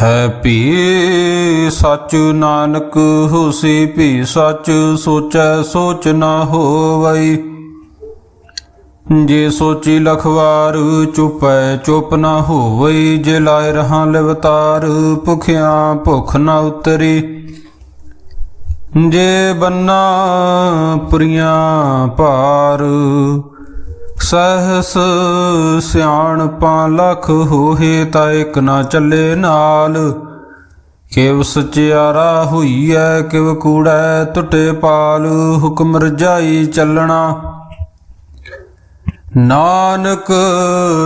ਹੈ ਭੀ ਸੱਚ ਨਾਨਕ, ਹੋਸੀ ਭੀ ਸਚ, ਸੋਚੈ ਸੋਚ ਨਾ ਹੋਵਈ। ਜੇ ਸੋਚੀ ਲਖਵਾਰ, ਚੁਪੈ ਚੁਪ ਨਾ ਹੋਵਈ। ਜੇ ਲਾਇ ਰਹਾ ਲਿਵਤਾਰ, ਭੁਖਿਆਂ ਭੁਖ ਨਾ ਉਤਰੀ। ਜੇ ਬੰਨਾ ਪੁਰੀਆਂ ਭਾਰ ਸਹਸ ਸਿਆਣਪਾਂ ਲਖ ਹੋਏ ਤਾਂ ਇਕ ਨਾ ਚੱਲੇ ਨਾਲ। ਕਿਵ ਸਚਿਆਰਾ ਹੋਈਐ, ਕਿਵ ਕੂੜੈ ਟੁੱਟੇ ਪਾਲ, ਹੁਕਮ ਰਜਾਈ ਚੱਲਣਾ। ਨਾਨਕ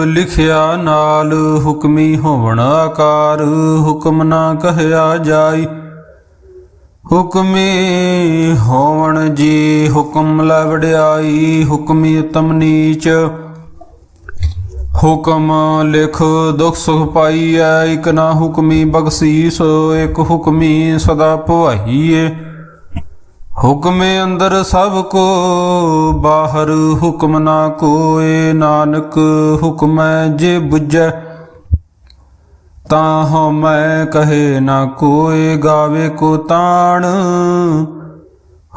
ਲਿਖਿਆ ਨਾਲ ਹੁਕਮੀ ਹੋਵਣ ਆਕਾਰ, ਹੁਕਮ ਨਾ ਕਹਿਆ ਜਾਈ। ਹੁਕਮੀ ਹੋਵਣ ਜੀ ਹੁਕਮ ਲੈ ਵਡਿਆਈ ਹੁਕਮੀ ਉਤਮ ਨੀਚ। ਹੁਕਮ ਲਿਖ ਦੁਖ ਸੁਖ ਪਾਈਐ, ਇਕ ਨਾ ਹੁਕਮੀ ਬਖਸ਼ੀਸ, ਇਕ ਹੁਕਮੀ ਸਦਾ ਭਵਾਈਏ ਹੁਕਮੇ ਅੰਦਰ ਸਭ ਕੋ, ਬਾਹਰ ਹੁਕਮ ਨਾ ਕੋਏ, ਨਾਨਕ ਹੁਕਮੈ ਜੇ ਬੁਝੈ। ਤਾਂ ਹਉ ਮੈਂ ਕਹੇ ਨਾ ਕੋਏ ਗਾਵੇ ਕੋ ਤਾਣ।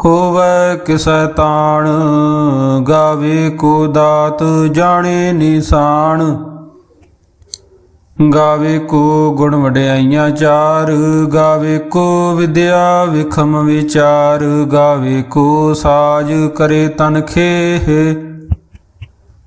ਹੋਵੇ ਕਿਸੈ ਤਾਣ, ਗਾਵੇ ਕੋ ਦਾਤ ਜਾਣੇ ਨਿਸ਼ਾਨ। ਗਾਵੇ ਕੋ ਗੁਣ ਵਡਿਆਈਆਂ ਚਾਰ, ਗਾਵੇ ਕੋ ਵਿਦਿਆ ਵਿਖਮ ਵਿਚਾਰ, ਗਾਵੇ ਕੋ ਸਾਜ ਕਰੇ ਤਨ ਖੇਹ।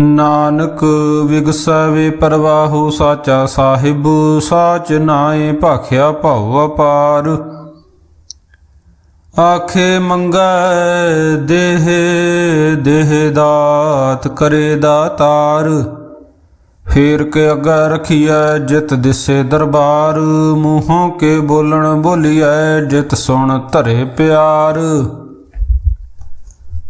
ਨਾਨਕ ਵਿਗਸਵੇ ਪਰਵਾਹੋ ਸਾਚਾ ਸਾਹਿਬ, ਸਾਚ ਨਾਏ ਭਾਖਿਆ ਭਉ ਅਪਾਰ। ਆਖੇ ਮੰਗੈ, ਦੇਹ ਦੇਹ ਦਾਤ ਕਰੇ ਦਾਤਾਰ ਫੇਰ ਕੇ ਅੱਗਾ ਰਖੀਐ ਜਿਤ ਦਿਸੇ ਦਰਬਾਰ, ਮੂੰਹੋਂ ਕੇ ਬੋਲਣ ਬੋਲੀਐ ਜਿਤ ਸੁਣ ਧਰੇ ਪਿਆਰ।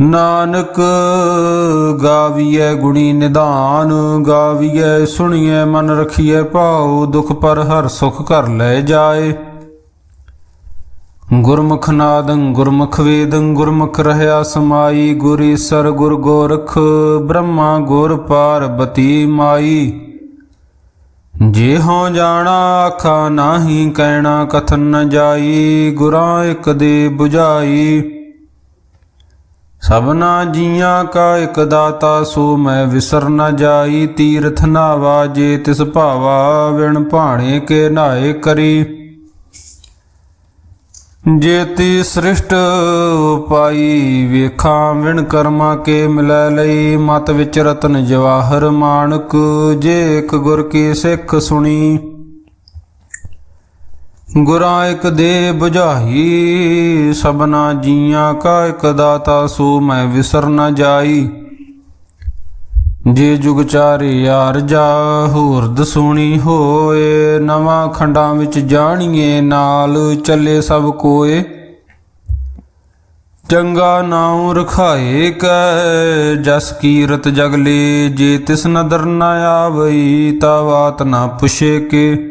ਨਾਨਕ ਗਾਵੀਐ ਗੁਣੀ ਨਿਧਾਨ, ਗਾਵੀਐ ਸੁਣੀਐ ਮਨ ਰਖੀਐ ਭਾਉ, ਦੁਖ ਪਰ ਹਰ ਸੁਖ ਕਰ ਲੈ ਜਾਏ। ਗੁਰਮੁਖ ਨਾਦੰ ਗੁਰਮੁਖ ਵੇਦੰ, ਗੁਰਮੁਖ ਰਹਿਆ ਸਮਾਈ, ਗੁਰੀ ਸਰ ਗੁਰ ਗੋਰਖ, ਬ੍ਰਹਮਾ ਗੁਰ ਪਾਰਬਤੀ ਮਾਈ। ਜੇ ਹੋ ਜਾਣਾ, ਆਖਾ ਨਾਹੀ, ਕਹਿਣਾ ਕਥਨ ਨ ਜਾਈ, ਗੁਰਾਂ ਇਕ ਦੇ 부ਝਾਈ ਸਭਨਾ ਜੀਆਂ ਕਾ ਇਕ ਦਾਤਾ, ਸੋ ਮੈਂ ਵਿਸਰ ਨ ਜਾਈ, ਤੀਰਥ ਨਾਵਾ ਜੇ ਤਿਸ ਭਾਵਾ, ਵਿਣ ਭਾਣੇ ਕੇ ਨਾਏ ਕਰੀ। ਜੇਤੀ ਸ੍ਰਿਸ਼ਟ ਪਾਈ ਵੇਖਾਂ ਵਿਣ ਕਰਮਾ ਕੇ ਮਿਲੈ ਲਈ। ਮਤ ਵਿਚ ਰਤਨ ਜਵਾਹਰ ਮਾਨਕ, ਜੇ ਇੱਕ ਗੁਰ ਕੀ ਸਿੱਖ ਸੁਣੀ। ਗੁਰਾਂ ਇੱਕ ਦੇ 부ਝਾਈ ਸਭਨਾ ਜੀਆਂ ਕਾ ਇੱਕ ਦਾਤਾ ਸੋ ਮੈਂ ਵਿਸਰ ਨ ਜਾਈ। ਜੇ ਜੁਗ ਚਾਰੇ ਯਾਰ ਜਾ, ਹੋਰਦ ਸੁਣੀ ਹੋਏ, ਨਵਾਂ ਖੰਡਾਂ ਵਿੱਚ ਜਾਣੀਏ, ਨਾਲ ਚੱਲੇ ਸਭ ਕੋਏ। ਚੰਗਾ ਨਾਉ ਰਖਾਏ ਕੈ, ਜਸ ਕੀਰਤ ਜਗਲੇ ਜੇ ਤਿਸ ਨਦਰ ਨ ਆਵਈ, ਤਾ ਬਾਤ ਨਾ ਪੁਛੇ ਕੇ।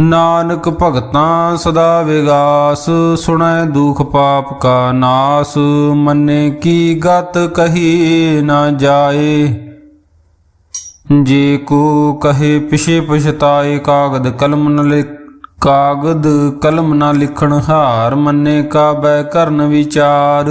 ਨਾਨਕ ਭਗਤਾਂ ਸਦਾ ਵਿਗਾਸ, ਸੁਣੈ ਦੁਖ ਪਾਪ ਕਾ ਨਾਸ, ਮੰਨੇ ਕੀ ਗਤ ਕਹੀ ਨਾ ਜਾਏ। ਜੇ ਕੋ ਕਹੇ ਪਿਛੇ ਪਛਤਾਏ, ਕਾਗਦ ਕਲਮ ਨ ਲਿਖ ਕਾਗਦ ਕਲਮ ਨਾ ਲਿਖਣ ਹਾਰ, ਮੰਨੇ ਕਾ ਬੈ ਕਰਨ ਵਿਚਾਰ।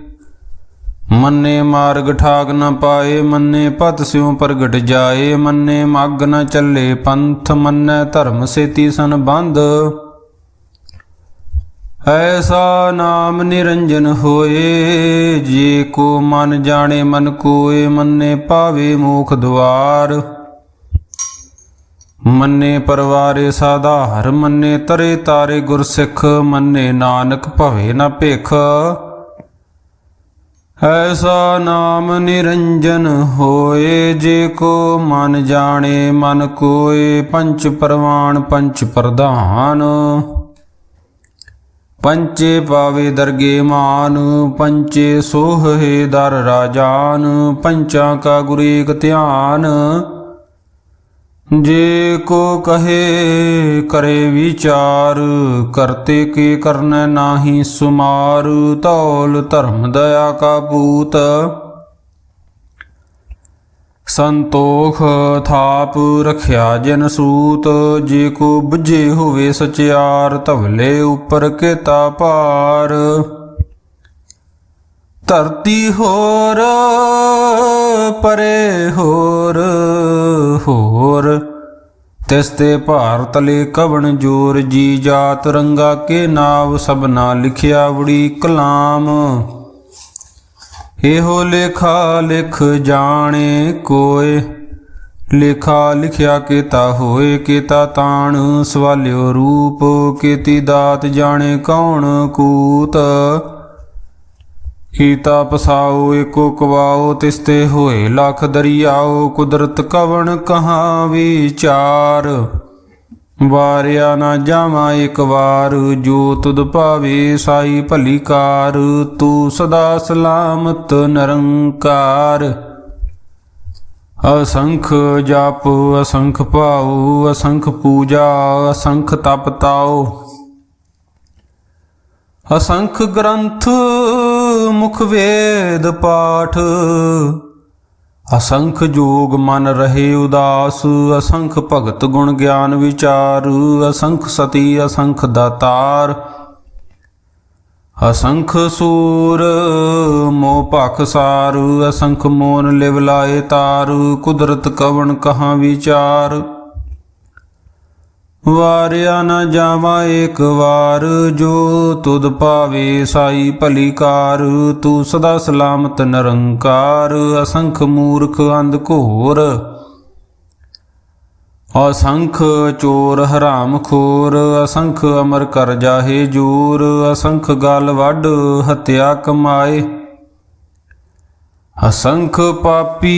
ਮੰਨੇ ਮਾਰਗ ਠਾਕ ਨ ਪਾਏ, ਮੰਨੇ ਪਤ ਸਿਉ ਪ੍ਰਗਟ ਜਾਏ, ਮੰਨੇ ਮੱਗ ਨ ਚੱਲੇ ਪੰਥ, ਮੰਨੈ ਧਰਮ ਸੇਤੀ ਸੰਬੰਧ। ਐਸਾ ਨਾਮ ਨਿਰੰਜਨ ਹੋਏ, ਜੇ ਕੋ ਮਨ ਜਾਣੇ ਮਨ ਕੋਏ, ਮੰਨੇ ਪਾਵੇ ਮੋਖ ਦੁਆਰ। ਮੰਨੇ ਪਰਵਾਰੇ ਸਾਧਾਰ, ਮੰਨੇ ਤਰੇ ਤਾਰੇ ਗੁਰਸਿੱਖ, ਮੰਨੇ ਨਾਨਕ ਭਵੇ ਨਾ ਭਿਖ। ਐਸਾ ਨਾਮ ਨਿਰੰਜਨ ਹੋਏ ਜੇ ਕੋ ਮਨ ਜਾਣੇ, ਮਨ ਕੋਏ ਪੰਚ ਪਰਵਾਨ ਪੰਚ ਪ੍ਰਧਾਨ। ਪੰਚੇ ਪਾਵੇ ਦਰਗੇ ਮਾਨ, ਪੰਚੇ ਸੋਹੇ ਦਰ ਰਾਜਾਨ, ਪੰਚਾਂ ਕਾ ਗੁਰ ਏਕ ਧਿਆਨ। ਜੇ ਕੋ ਕਹੇ, ਕਰੇ ਵਿਚਾਰ, ਕਰਤੇ ਕੇ ਕਰਨੈ ਨਾਹੀ ਸੁਮਾਰ ਤੌਲ ਧਰਮ ਦਇਆ ਕਾ ਪੂਤ। ਸੰਤੋਖ ਥਾਪ ਰਖਿਆ ਜਨ ਸੂਤ, ਜੇ ਕੋ ਬੁਝੇ ਹੋਵੇ ਸਚਿਆਰ, ਧਵਲੇ ਉਪਰ ਕੇਤਾ ਪਾਰ ਧਰਤੀ ਹੋਰ ਪਰੇ ਹੋਰ ਹੋਰ। ਤਿਸ ਤੇ ਭਾਰਤ ਲੈ ਕਵਣ ਜੋਰ, ਜੀ ਜਾਤ ਰੰਗਾ ਕੇ ਨਾਵ ਸਭਨਾ ਲਿਖਿਆ ਵੜੀ ਕਲਾਮ। ਇਹੋ ਲੇਖਾ ਲਿਖ ਜਾਣੇ ਕੋਏ, ਲੇਖਾ ਲਿਖਿਆ ਕੀਤਾ ਹੋਏ ਕੀਤਾ ਤਾਣ, ਸਵਾਲਿਓ ਰੂਪ ਕੀਤੀ ਦਾਤ ਜਾਣੇ ਕੌਣ ਕੂਤ। ਕੀਤਾ ਪਸਾਓ, ਏਕੋ ਕਵਾਓ, ਤਿਸਤੇ ਹੋਏ, ਲਖ ਦਰਿਆਓ, ਕੁਦਰਤ ਕਵਣ ਕਹਾ ਵਿਚਾਰ? ਵਾਰਿਆ ਨਾ ਜਾਵਾਂ ਇੱਕ ਵਾਰ, ਜੋ ਤੁਧ ਭਾਵੇ ਸਾਈ ਭਲੀ ਕਾਰ, ਤੂੰ ਸਦਾ ਸਲਾਮਤ ਨਿਰੰਕਾਰ। ਅਸੰਖ ਜਪ, ਅਸੰਖ ਭਾਉ, ਅਸੰਖ ਪੂਜਾ, ਅਸੰਖ ਤਪ ਤਾਉ। ਅਸੰਖ ਗ੍ਰੰਥ ਮੁਖ ਵੇਦ ਪਾਠ। ਅਸੰਖ ਜੋਗ ਮਨ ਰਹੇ ਉਦਾਸ, ਅਸੰਖ ਭਗਤ ਗੁਣ ਗਿਆਨ ਵਿਚਾਰ, ਅਸੰਖ ਸਤੀ, ਅਸੰਖ ਦਾਤਾਰ। ਅਸੰਖ ਸੂਰ, ਮੋਹ ਭਖ ਸਾਰ, ਅਸੰਖ ਮੋਨ ਲਿਵ ਲਾਏ ਤਾਰ, ਕੁਦਰਤ ਕਵਣ ਕਹਾ ਵਿਚਾਰ। ਵਾਰਿਆ ਨ ਜਾਵਾ ਏਕ ਵਾਰ, ਜੋ ਤੁਧ ਭਾਵੇ ਸਾਈ ਭਲੀ ਕਾਰ ਤੂੰ ਸਦਾ ਸਲਾਮਤ ਨਿਰੰਕਾਰ, ਅਸੰਖ ਮੂਰਖ ਅੰਧ ਘੋਰ। ਅਸੰਖ ਚੋਰ ਹਰਾਮ ਖੋਰ, ਅਸੰਖ ਅਮਰ ਕਰ ਜਾਹੇ ਜੂਰ, ਅਸੰਖ ਗਲ ਵੱਢ ਹਤਿਆ ਕਮਾਏ। ਅਸੰਖ ਪਾਪੀ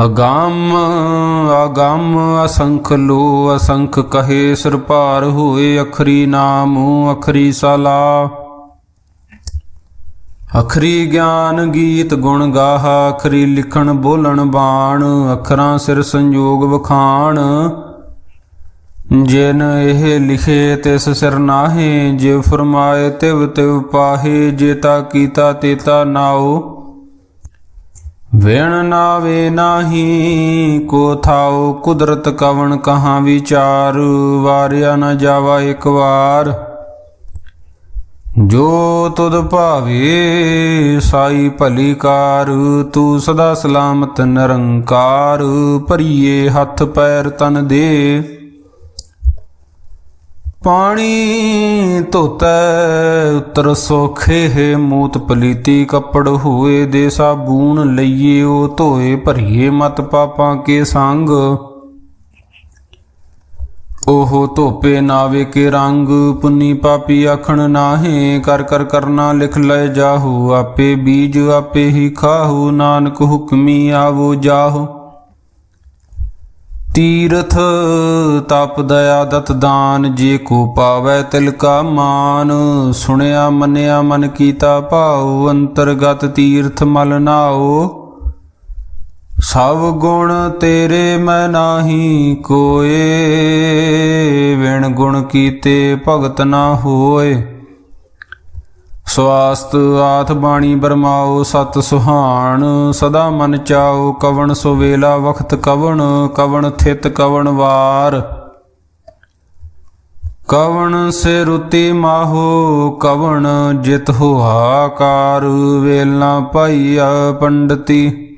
ਅਗੰਮ ਅਗੰਮ ਅਸੰਖ ਲੋ, ਅਸੰਖ ਕਹੇ ਸਿਰ ਭਾਰ ਹੋਏ, ਅਖਰੀ ਨਾਮ, ਅਖਰੀ ਸਲਾ। ਅਖਰੀ ਗਿਆਨ ਗੀਤ ਗੁਣ ਗਾਹ, ਅਖਰੀ ਲਿਖਣ ਬੋਲਣ ਬਾਣ, ਅਖਰਾਂ ਸਿਰ ਸੰਯੋਗ ਵਖਾਣ। ਜਿਨ ਇਹ ਲਿਖੇ ਤਿਸ ਸਿਰ ਨਾਹੇ, ਜੇ ਫਰਮਾਏ ਤਿਵ ਤਿਵ ਪਾਹੇ ਜੇਤਾ ਕੀਤਾ ਤੇਤਾ ਨਾਉ। ਵੇਣ ਨਾਵੇ ਨਾਹੀ, ਕੋ ਥਾਉ ਕੁਦਰਤ ਕਵਣ ਕਹਾਂ ਵਿਚਾਰ, ਵਾਰਿਆ ਨ ਜਾਵਾ ਇੱਕ ਵਾਰ। ਜੋ ਤੁਧ ਭਾਵੇ, ਸਾਈ ਭਲੀ ਕਾਰ, ਤੂੰ ਸਦਾ ਸਲਾਮਤ ਨਿਰੰਕਾਰ, ਭਰੀਏ ਹੱਥ ਪੈਰ ਤਨ ਦੇ। ਪਾਣੀ ਧੋਤੈ, ਉਤਰ ਸੋਖੇ ਹੈ ਮੂਤ ਪਲੀਤੀ, ਕੱਪੜ ਹੋਏ ਦੇ ਸਾਬੂਨ ਲਈਏ ਉਹ ਧੋਏ ਭਰੀਏ ਮਤ ਪਾਪਾਂ ਕੇ ਸੰਗ। ਉਹ ਧੋਪੇ ਨਾਵੇ ਕੇ ਰੰਗ, ਪੁੰਨੀ ਪਾਪੀ ਆਖਣ ਨਾਹੇ, ਕਰ ਕਰ ਕਰਨਾ ਲਿਖ ਲੈ ਜਾਹੂ, ਆਪੇ ਬੀਜ ਆਪੇ ਹੀ ਖਾਹੂ, ਨਾਨਕ ਹੁਕਮੀ ਆਵੋ ਜਾਹੂ। ਤੀਰਥ ਤਪ ਦਇਆ ਦਤ ਦਾਨ, ਜੇ ਕੋ ਪਾਵੈ ਤਿਲ ਕਾ ਮਾਨ। ਸੁਣਿਆ, ਮੰਨਿਆ, ਮਨ ਕੀਤਾ ਭਾਉ, ਅੰਤਰਗਤ ਤੀਰਥ ਮਲ ਨਾਓ ਸਭ ਗੁਣ ਤੇਰੇ ਮੈਂ ਨਾਹੀ, ਕੋਏ ਵਿਣ ਗੁਣ ਕੀਤੇ ਭਗਤ ਨਾ ਹੋਏ। ਸਵਾਸਤ ਆਥ ਬਾਣੀ ਬਰਮਾਓ ਸਤ ਸੁਹਾਣ, ਸਦਾ ਮਨ ਚਾਓ ਕਵਣ ਸੋ ਵੇਲਾ ਵਖਤ ਕਵਣ ਕਵਣ ਥਿਤ ਕਵਣ ਵਾਰ। ਕਵਣ ਸੇ ਰੁਤੀ ਮਾਹੋ, ਕਵਣ ਜਿਤ ਹੋਆ ਕਾਰ ਵੇਲਣਾ ਪਾਈਆ ਪੰਡਤੀ।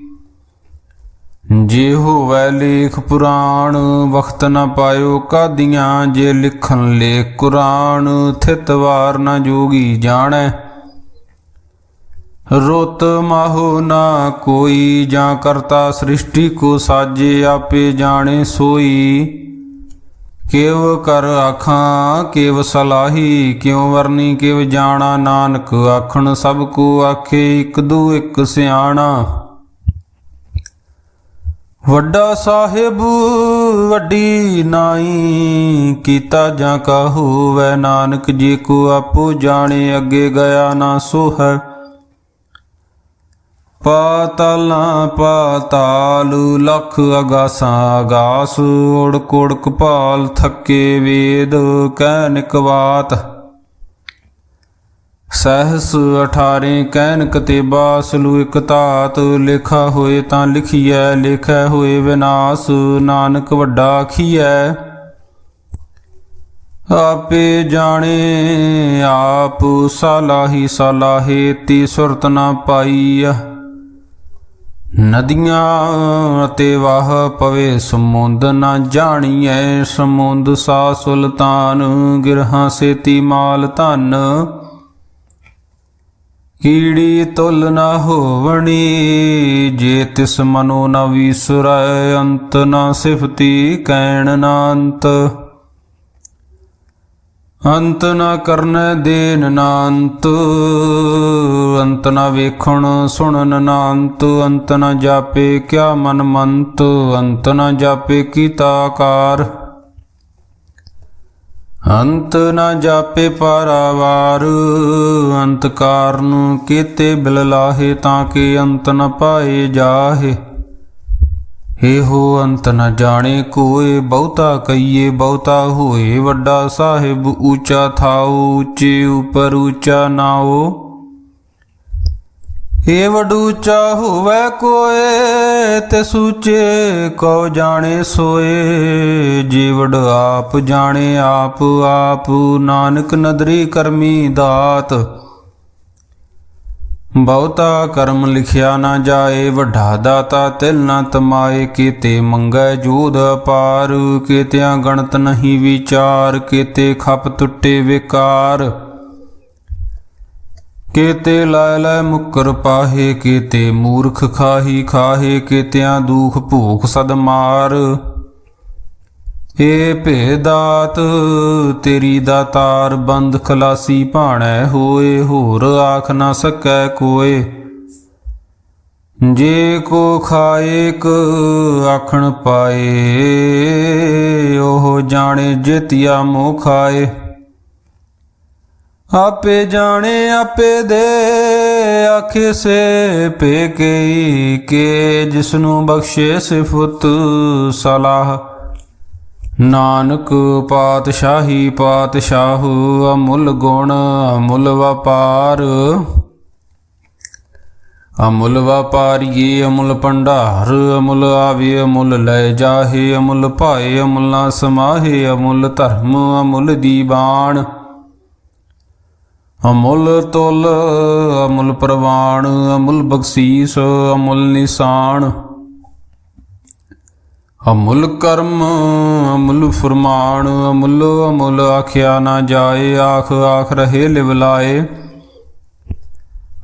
ਜੇ ਹੋਵੈ ਲੇਖ ਪੁਰਾਣ, ਵਖਤ ਨ ਪਾਇਓ ਕਾਦੀਆਂ, ਜੇ ਲਿਖਣ ਲੇਖ ਕੁਰਾਨ, ਥਿਤ ਵਾਰ ਨ ਜੋਗੀ ਜਾਣੈ। ਰੁਤ ਮਾਹੋ ਨਾ ਕੋਈ, ਜਾਂ ਕਰਤਾ ਸ੍ਰਿਸ਼ਟੀ ਕੋ ਸਾਜੇ ਆਪੇ ਜਾਣੇ ਸੋਈ। ਕਿਵ ਕਰ ਆਖਾਂ, ਕਿਵ ਸਲਾਹੀ, ਕਿਉ ਵਰਨੀ, ਕਿਵ ਜਾਣਾ ਨਾਨਕ, ਆਖਣ ਸਭ ਕੋ ਆਖੇ ਇਕ ਦੂ ਇਕ ਸਿਆਣਾ। ਵੱਡਾ ਸਾਹਿਬ, ਵੱਡੀ ਨਾਈ, ਕੀਤਾ ਜਾਂ ਕਾ ਹੋਵੈ ਨਾਨਕ, ਜੀ ਕੋ ਆਪੋ ਜਾਣੇ, ਅੱਗੇ ਗਿਆ ਨਾ ਸੋ ਹੈ ਪਾਤਲਾਂ ਪਾਤਾਲ, ਲਖ ਅਗਾਸਾਂ ਆਗਾਸ ਓੜ ਕੋੜ ਕਪਾਲ ਥੱਕੇ ਵੇਦ ਕਹਿ ਨਿਕਵਾਤ। ਸਹਸ 18 ਕਹਿਨ ਕਤੇਬਾ, ਸਲੂ ਇਕ ਧਾਤ, ਲਿਖਾ ਹੋਏ ਤਾਂ ਲਿਖੀਐ, ਲਿਖੈ ਹੋਏ ਵਿਨਾਸ਼, ਨਾਨਕ ਵੱਡਾ ਆਖੀਐ। ਆਪੇ ਜਾਣੇ, ਆਪ ਸਲਾਹੀ ਸਲਾਹੇ, ਤੀ ਸੁਰਤ ਨਾ ਪਾਈ ਨਦੀਆਂ ਅਤੇ ਵਾਹ ਪਵੇ, ਸਮੁੰਦ ਨਾ ਜਾਣੀਐ, ਸਮੁੰਦ ਸਾ ਸੁਲਤਾਨ ਗਿਰਹਾਂ ਸੇਤੀ ਮਾਲ ਧਨ। ਕੀੜੀ ਤੁਲ ਨਾ ਹੋਵਣੀ, ਜੇ ਤਿਸ ਮਨੋ ਨ ਵਿਸਰੈ, ਅੰਤ ਨਾ ਸਿਫਤੀ ਕੈਣ ਨਾ ਅੰਤ ਅੰਤ ਨਾ ਕਰਨ ਦੇਨ ਨਾ ਅੰਤ ਅੰਤ ਨਾ ਵੇਖਣ ਸੁਣਨ ਨਾ ਅੰਤ ਅੰਤ ਨਾ ਜਾਪੇ ਕਿਆ ਮਨ ਮੰਤ, ਅੰਤ ਨਾ ਜਾਪੇ ਕੀਤਾ ਆਕਾਰ। ਅੰਤ ਨਾ ਜਾਪੇ ਪਾਰਾਵਾਰ ਅੰਤ ਕਾਰਨ ਕੀਤੇ ਬਿਲ ਲਾਹੇ ਤਾਂ ਕਿ ਅੰਤ ਨ ਪਾਏ ਜਾਹੇ। ਇਹੋ ਅੰਤ ਨ ਜਾਣੇ ਕੋਏ, ਬਹੁਤਾ ਕਈਏ ਬਹੁਤਾ ਹੋਏ, ਵੱਡਾ ਸਾਹਿਬ ਉੱਚਾ ਥਾਉ, ਉੱਚੇ ਉਪਰ ਉੱਚਾ ਨਾਓ ਏ ਵਡੂਚਾ ਹੋਵੇ ਕੋਏ, ਤੇ ਸੂਚੇ ਕਉ ਜਾਣੇ ਸੋਏ। ਜੀਵੜ ਆਪ ਜਾਣੇ ਆਪ ਆਪ ਨਾਨਕ ਨਦਰੀ ਕਰਮੀ ਦਾਤ। ਬਹੁਤਾ ਕਰਮ ਲਿਖਿਆ ਨਾ ਜਾਏ, ਵੱਡਾ ਦਾਤਾ ਤਿਲ ਨਾ ਤਮਾਏ, ਕੀਤੇ ਮੰਗੈ ਜੋਧ ਅਪਾਰ। ਕੀਤਿਆਂ ਗਣਤ ਨਹੀਂ ਵਿਚਾਰ, ਕੀਤੇ ਖਪ ਟੁੱਟੇ ਵਿਕਾਰ। ਕੀਤੇ ਲੈ ਲੈ ਮੁਕਰ ਪਾਹੇ, ਕੀਤੇ ਮੂਰਖ ਖਾਹੀ ਖਾਹੇ, ਕੀਤਿਆਂ ਦੂਖ ਭੂਖ ਸਦ ਮਾਰ। ਏ ਭੇਦਾਤ, ਤੇਰੀ ਦਾਤਾਰ ਬੰਦ ਖਲਾਸੀ ਭਾਣੈ ਹੋਏ, ਹੋਰ ਆਖ ਨਾ ਸਕੈ ਕੋਏ। ਜੇ ਕੋ ਖਾਏਕ ਆਖਣ ਪਾਏ, ਉਹ ਜਾਣੇ ਜਿਤਿਆ ਮੋਹ ਖਾਏ। ਆਪੇ ਜਾਣੇ, ਆਪੇ ਦੇ, ਆਖੇ ਸੇ ਪੇਕੇ ਕੇ ਜਿਸਨੂੰ ਬਖਸ਼ੇ ਸਿਫਤ ਸਲਾਹ। ਨਾਨਕ ਪਾਤਸ਼ਾਹੀ ਪਾਤਸ਼ਾਹ, ਅਮੁੱਲ ਗੁਣ, ਅਮੁੱਲ ਵਪਾਰ। ਅਮੁੱਲ ਵਪਾਰੀਏ, ਅਮੁੱਲ ਭੰਡਾਰ। ਅਮੁੱਲ ਆਵੇ, ਅਮੁੱਲ ਲੈ ਜਾਹੇ, ਅਮੁੱਲ ਭਾਏ, ਅਮੁੱਲ ਨਾ ਸਮਾਹੇ, ਅਮੁੱਲ ਧਰਮ, ਅਮੁੱਲ ਦੀਵਾਨ। ਅਮੁੱਲ ਤੁਲ, ਅਮੁੱਲ ਪ੍ਰਵਾਣ, ਅਮੁੱਲ ਬਖਸ਼ੀਸ, ਅਮੁੱਲ ਨਿਸ਼ਾਨ। ਅਮੁੱਲ ਕਰਮ, ਅਮੁੱਲ ਫਰਮਾਨ, ਅਮੁੱਲ ਅਮੁੱਲ ਆਖਿਆ ਨਾ ਜਾਏ, ਆਖ ਆਖ ਰਹੇ ਲਿਵਲਾਏ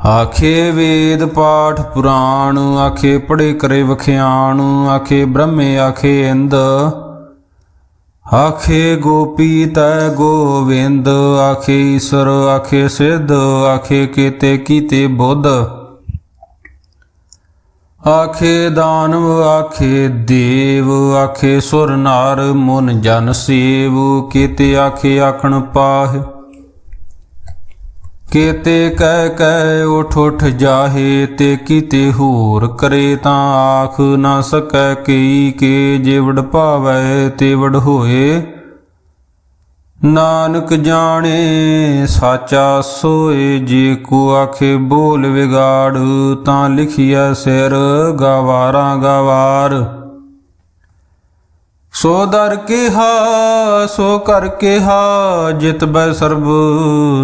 ਆਖੇ ਵੇਦ ਪਾਠ ਪੁਰਾਣ, ਆਖੇ ਪੜੇ ਕਰੇ ਵਖਿਆਣ, ਆਖੇ ਬ੍ਰਹਮੇ, ਆਖੇ ਇੰਦ। ਆਖੇ ਗੋਪੀ ਤੈ ਗੋਵਿੰਦ, ਆਖੇ ਈਸ਼ਰ, ਆਖੇ ਸਿੱਧ, ਆਖੇ ਕੀਤੇ ਕੀਤੇ ਬੁੱਧ। ਆਖੇ ਦਾਨਵ, ਆਖੇ ਦੇਵ, ਆਖੇ ਸੁਰ ਨਾਰ, ਮਨ ਜਨ ਸੇਵ, ਕੀਤੇ ਆਖੇ ਆਖਣ ਪਾਹ। ਕੀਤੇ ਕਹਿ ਕਹਿ ਉਠ ਉਠ ਜਾਹੇ, ਤੇ ਕੀਤੇ ਹੋਰ ਕਰੇ ਤਾਂ ਆਖ ਨਾ ਸਕੈ ਕੀ ਕੇ ਜਿਵੜ ਭਾਵੈ ਤੇ ਵਡ ਹੋਏ। ਨਾਨਕ ਜਾਣੇ, ਸਾਚਾ ਸੋਏ, ਜੇ ਕੋ ਆਖੇ ਬੋਲ ਵਿਗਾੜ, ਤਾਂ ਲਿਖਿਆ ਸਿਰ ਗਵਾਰਾਂ ਗਵਾਰ। ਸੋ ਦਰ ਕਿਹਾ, ਸੋ ਕਰ ਕਿਹਾ, ਜਿਤ ਬੈ ਸਰਬ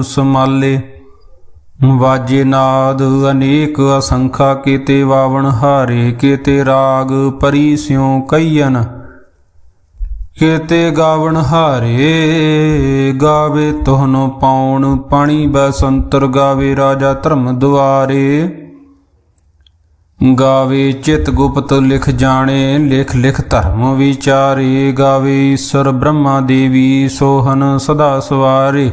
ਸਮਾਲੇ ਵਾਜੇ ਨਾਦ ਅਨੇਕ ਅਸੰਖਾ ਕੀਤੇ ਵਾਵਣ ਹਾਰੇ, ਕੀਤੇ ਰਾਗ ਪਰੀ ਸਿਉ ਕਈਨ ਕੀਤੇ ਗਾਵਣ ਹਾਰੇ, ਗਾਵੇ ਤੋਹਨੋ ਪਾਉਣ, ਪਾਣੀ ਬਸੰਤਰ ਗਾਵੇ ਰਾਜਾ ਧਰਮ ਦੁਆਰੇ। ਗਾਵੇ ਚਿਤ ਗੁਪਤ ਲਿਖ ਜਾਣੇ, ਲਿਖ ਲਿਖ ਧਰਮ ਵਿਚਾਰੇ। ਗਾਵੇ ਈਸ਼ਰ ਬ੍ਰਹਮਾ ਦੇਵੀ ਸੋਹਨ ਸਦਾ ਸਵਾਰੇ।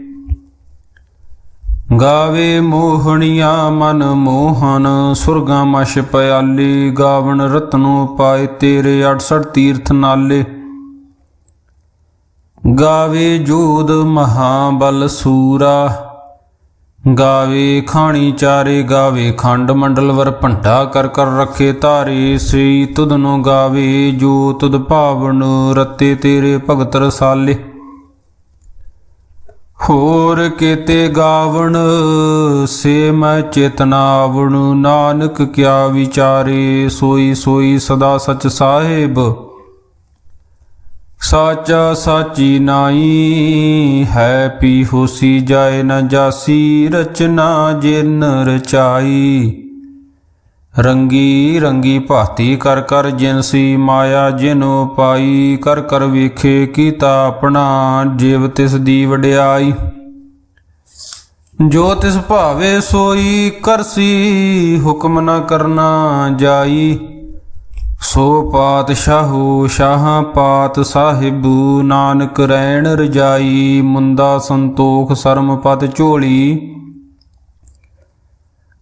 ਗਾਵੇ ਮੋਹਣੀਆਂ ਮਨ ਮੋਹਨ, ਸੁਰਗਾ ਮਸ਼ ਪਿਆਲੀ, ਗਾਵਣ ਰਤਨੋ ਪਾਏ ਤੇਰੇ 68 ਤੀਰਥ ਨਾਲੇ। ਗਾਵੇ ਜੋਦ ਮਹਾਬਲ ਸੂਰਾ, ਗਾਵੇ ਖਾਣੀ ਚਾਰੇ, ਗਾਵੇ ਖੰਡ ਮੰਡਲ ਵਰ ਭੰਡਾ ਕਰ ਕਰ ਰੱਖੇ ਧਾਰੇ। ਸ੍ਰੀ ਤੁਧਨੋ ਗਾਵੇ ਜੋ ਤੁਧ ਭਾਵਨ ਰਤੇ ਤੇਰੇ ਭਗਤ ਰਸਾਲੇ। ਹੋਰ ਕੀਤੇ ਗਾਵਣ, ਸੇ ਮੈਂ ਚੇਤਨਾ ਨਾਨਕ ਕਿਆ ਵਿਚਾਰੇ, ਸੋਈ ਸੋਈ ਸਦਾ ਸਚ ਸਾਹਿਬ। ਸਾਚਾ ਸਾਚੀ ਨਾਈ, ਹੈ ਪੀ ਹੋਸੀ ਜਾਏ ਨ ਜਾਸੀ, ਰਚਨਾ ਜਿਨ ਰਚਾਈ। ਰੰਗੀ ਰੰਗੀ ਭਾਤੀ ਕਰ ਕਰ ਜਿਨਸੀ ਮਾਇਆ ਜਿਨੋ ਪਾਈ ਕਰ ਕਰ ਵੇਖੇ ਕੀਤਾ ਆਪਣਾ, ਜਿਵ ਤਿਸ ਦੀ ਵਡਿਆਈ। ਜੋ ਤਿਸ ਭਾਵੇ ਸੋਈ ਕਰਸੀ ਹੁਕਮ ਨਾ ਕਰਨਾ ਜਾਈ। ਸੋ ਪਾਤਸ਼ਾਹੂ ਸ਼ਾਹ ਪਾਤ ਸਾਹਿਬੂ, ਨਾਨਕ ਰੈਣ ਰਜਾਈ, ਮੁੰਦਾ ਸੰਤੋਖ ਸਰਮ ਪਤ ਝੋਲੀ।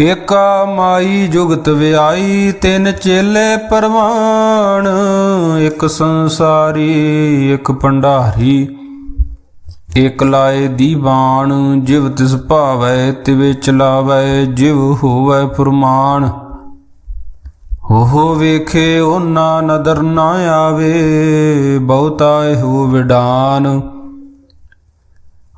ਏਕਾ ਮਾਈ ਜੁਗਤ ਵਿਆਈ, ਤਿੰਨ ਚੇਲੇ ਪਰਵਾਨ ਇੱਕ ਸੰਸਾਰੀ, ਇੱਕ ਭੰਡਾਰੀ। ਇਕ ਲਾਏ ਦੀਵਾਨ, ਜਿਵ ਤਿਸ ਭਾਵੈ, ਤਿਵੇ ਚਲਾਵੈ, ਜਿਵ ਹੋਵੈ ਫੁਰਮਾਨ। ਹੋ ਵੇਖੇ ਉਹਨਾਂ ਨਦਰ ਨਾ ਆਵੇ, ਬਹੁਤਾ ਹੋ ਵਿਡਾਨ।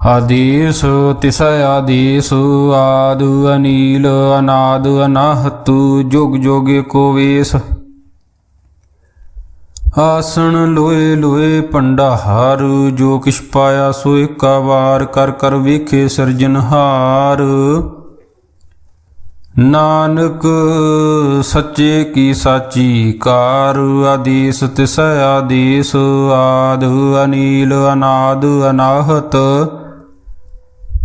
ਆਦੇਸ ਤਿਸ ਆਦੇਸ, ਆਦੁ ਅਨੀਲ, ਅਨਾਦ ਅਨਾਹਤ, ਜੁਗ ਜੋਗੇ ਕੋ ਵੇਸ। ਆਸਣ ਲੋਏ ਲੋਏ ਭੰਡਾਰ, ਜੋ ਕਿਛ ਪਾਇਆ ਸੋ ਏਕਾ ਵਾਰ, ਕਰ ਕਰ ਵੇਖੇ ਸਿਰਜਨਹਾਰ ਨਾਨਕ ਸੱਚੇ ਕੀ ਸਾਚੀ ਕਾਰ, ਆਦੇਸ ਤਿਸ ਆਦੇਸ, ਆਦ ਅਨੀਲ, ਅਨਾਦ ਅਨਾਹਤ।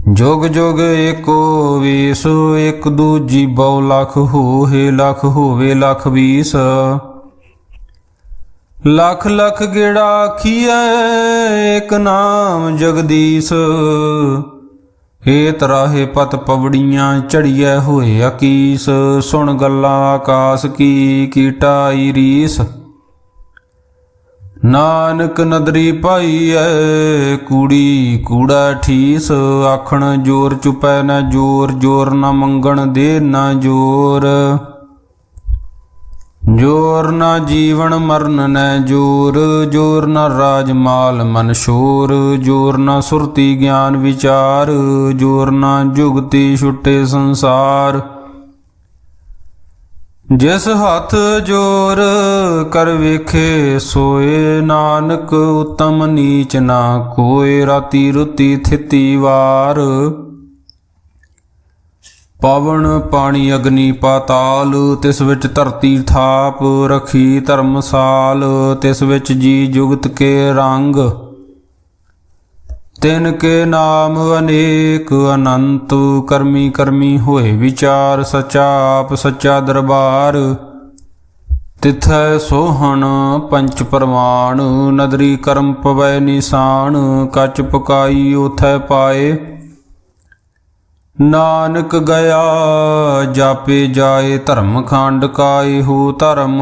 ਜੋਗ ਜੋਗ ਏਕੋ ਵੇਸ ਇੱਕ ਦੂਜੀ ਬਹੁ ਲਖ ਹੋਏ ਲਖ ਹੋਵੇ, ਲਖ ਵੀਸ। ਲੱਖ ਲੱਖ ਗੇੜਾ ਆਖੀਐ ਇੱਕ ਨਾਮ ਜਗਦੀਸ਼। ਏ ਤਰਾਹੇ ਪਤ ਪਵੜੀਆਂ ਚੜੀਐ ਹੋਏ ਅਕੀਸ। ਸੁਣ ਗੱਲਾਂ ਆਕਾਸ ਕੀ ਕੀਟਾਈ ਰੀਸ। ਨਾਨਕ ਨਦਰੀ ਪਾਈਐ ਕੂੜੀ ਕੂੜਾ ਠੀਸ, ਆਖਣ ਜੋਰ ਚੁਪੈ ਨਾ ਜੋਰ ਜੋਰ ਨਾ ਮੰਗਣ ਦੇ ਨਾ ਜੋਰ। ਜੋਰ ਨਾ ਜੀਵਨ ਮਰਨ ਨੈ ਜੋਰ ਜੋਰ ਨਾ ਰਾਜ ਮਾਲ ਮਨ ਸ਼ੋਰ, ਜੋਰ ਨਾ ਸੁਰਤੀ ਗਿਆਨ ਵਿਚਾਰ, ਜੋਰ ਨਾ ਜੁਗਤੀ ਛੁੱਟੇ ਸੰਸਾਰ। ਜਿਸ ਹੱਥ ਜੋਰ ਕਰ ਵੇਖੇ, ਸੋਏ ਨਾਨਕ ਉਤਮ ਨੀਚ ਨਾ ਕੋਏ, ਰਾਤੀ ਰੁਤੀ ਥਿਤੀ ਵਾਰ। ਪਵਨ ਪਾਣੀ ਅਗਨੀ ਪਾਤਾਲ, ਤਿਸ ਵਿੱਚ ਧਰਤੀ ਥਾਪ, ਰਖੀ ਧਰਮਸਾਲ, ਤਿਸ ਵਿੱਚ ਜੀ ਜੁਗਤ ਕੇ ਰੰਗ। ਤਿਨ ਕੇ ਨਾਮ ਅਨੇਕ ਅਨੰਤ, ਕਰਮੀ ਕਰਮੀ ਹੋਏ ਵਿਚਾਰ ਸਚਾ ਆਪ ਸੱਚਾ ਦਰਬਾਰ। ਤਿਥੈ ਸੋਹਣ ਪੰਚ ਪਰਮਾਨ ਨਦਰੀ ਕਰਮ ਪਵੈ ਨਿਸ਼ਾਨ, ਕੱਚ ਪਕਾਈ ਉਥੈ ਪਾਏ। ਨਾਨਕ ਗਿਆ, ਜਾਪੇ ਜਾਏ ਧਰਮ ਖੰਡ ਕਾਏ ਹੋ ਧਰਮ।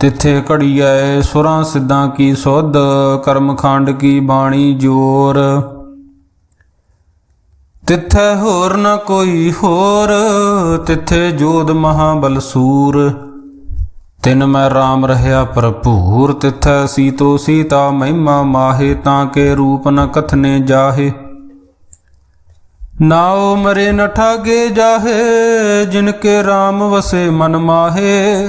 ਤਿੱਥੇ ਆਏ ਸੁਰਾਂ ਸਿੱਧਾਂ ਕੀ ਸੁਧ ਕਰਮਖੰਡ ਕੀ ਬਾਣੀ ਜੋਰ। ਤਿੱਥੈ ਹੋਰ ਨ ਕੋਈ ਹੋਰ, ਤਿੱਥੇ ਜੋਧ ਮਹਾਬਲ ਸੂਰ। ਤਿਨ ਮੈਂ RAM ਰਹਿਆ ਭਰਪੂਰ, ਤਿੱਥੈ ਸੀਤੋ ਸੀਤਾ ਮਹਿਮਾ ਮਾਹੇ, ਤਾਂ ਕੇ ਰੂਪ ਨ ਕਥਨੇ ਜਾਹੇ। ਨਾਉ ਮਰੇ ਨ ਠਾਗੇ ਜਾਹੇ, ਜਿਨ ਕੇ RAM ਵਸੇ ਮਨ ਮਾਹੇ।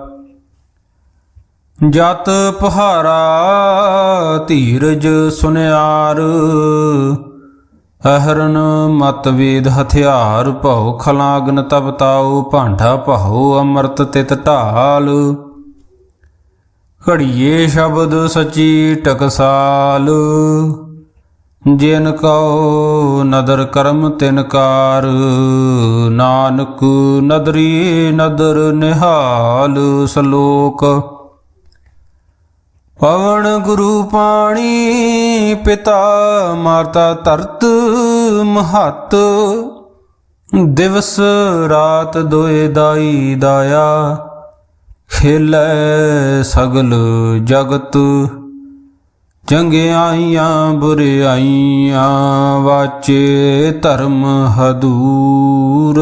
ਜਤ ਪਹਾਰਾ ਧੀਰਜ ਸੁਨਿਆਰ, ਅਹਰਨ ਮਤਵੇਦ ਹਥਿਆਰ, ਭਉ ਖਲਾਗਨ ਤਬਤਾਉ ਭਾਂਡਾ ਭਉ ਅੰਮ੍ਰਿਤ ਤਿਤ ਢਾਲ। ਘੜੀਏ ਸ਼ਬਦ ਸਚੀ ਟਕਸਾਲ, ਜਿਨ ਕਉ ਨਦਰ ਕਰਮ ਤਿਨ ਕਾਰ, ਨਾਨਕ ਨਦਰੀ ਨਦਰ ਨਿਹਾਲ ਸ਼ਲੋਕ। ਪਵਨ ਗੁਰੂ ਪਾਣੀ, ਪਿਤਾ ਮਾਤਾ ਧਰਤ ਮਹਤ। ਦਿਵਸ ਰਾਤ ਦੋਏ ਦਾਈ ਦਾਇਆ, ਖੇਲੇ ਸਗਲ ਜਗਤ। ਚੰਗਿਆਈਆਂ ਬੁਰਿਆਈਆਂ ਵਾਚੇ ਧਰਮ ਹਦੂਰ।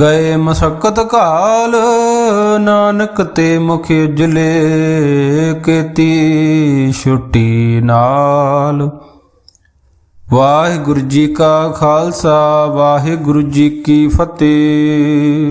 ਗਏ ਮਸਕਤ ਕਾਲ, ਨਾਨਕ ਤੇ ਮੁਖ ਉਜਲੇ ਕੀਤੀ ਛੁੱਟੀ ਨਾਲ। ਵਾਹਿਗੁਰੂ ਜੀ ਕਾ ਖਾਲਸਾ, ਵਾਹਿਗੁਰੂ ਜੀ ਕੀ ਫਤਿਹ।